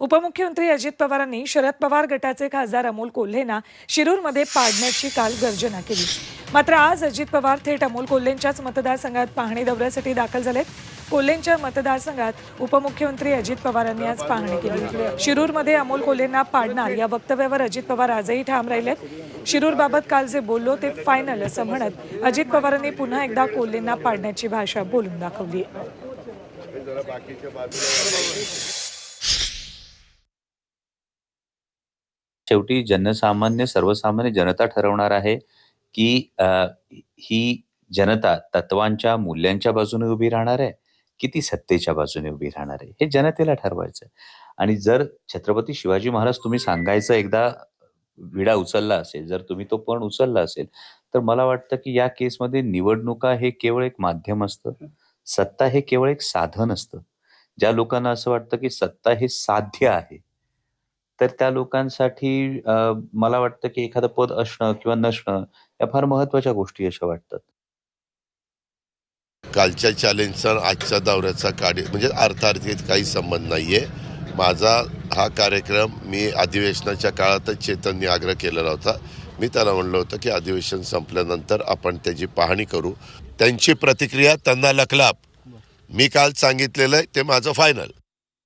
उपमुख्यमंत्री अजित पवारांनी शरद पवार गटाचे खासदार अमोल कोल्हेंना शिरूरमध्ये पाडण्याची काल गर्जना केली. मात्र आज अजित पवार थेट अमोल कोल्हेंच्याच मतदारसंघात पाहणी दौऱ्यासाठी दाखल झालेत. कोल्हेंच्या मतदारसंघात उपमुख्यमंत्री अजित पवारांनी आज पाहणी केली. शिरूरमध्ये अमोल कोल्हेंना पाडणार या वक्तव्यावर अजित पवार आजही ठाम राहिलेत. शिरूरबाबत काल जे बोललो ते फायनल असं म्हणत अजित पवारांनी पुन्हा एकदा कोल्हेंना पाडण्याची भाषा बोलून दाखवली शेवटी जनसामान्य सर्वसामान्य जनता ठरवणार आहे की ही जनता तत्वांच्या मूल्यांच्या बाजूने उभी राहणार आहे की ती सत्तेच्या बाजूने उभी राहणार आहे? हे जनतेला ठरवायचं आहे. आणि जर छत्रपती शिवाजी महाराज तुम्ही सांगायचं एकदा विडा उचलला असेल जर तुम्ही तो पण उचलला असेल तर मला वाटतं की या केसमध्ये निवडणुका हे केवळ एक माध्यम असतं. सत्ता हे केवळ एक साधन असतं. ज्या लोकांना असं वाटतं की सत्ता हे साध्य आहे. तर त्या लोकांसाठी अ, मला वाटतं की एखादं पद असणं किंवा नसणं या फार महत्त्वाच्या गोष्टी अशा वाटतात. कालच्या चॅलेंजचा आजच्या दौऱ्याचा कार्य म्हणजे अर्थार्थीत काही संबंध नाहीये. माझा हा कार्यक्रम मी अधिवेशनाच्या काळातच चेतनने आग्रह केलेला होता. मी त्याला म्हणलं होतं की अधिवेशन संपल्यानंतर आपण त्याची पाहणी करू. त्यांची प्रतिक्रिया त्यांना लखलाप. मी काल सांगितलेलं आहे ते माझं फायनल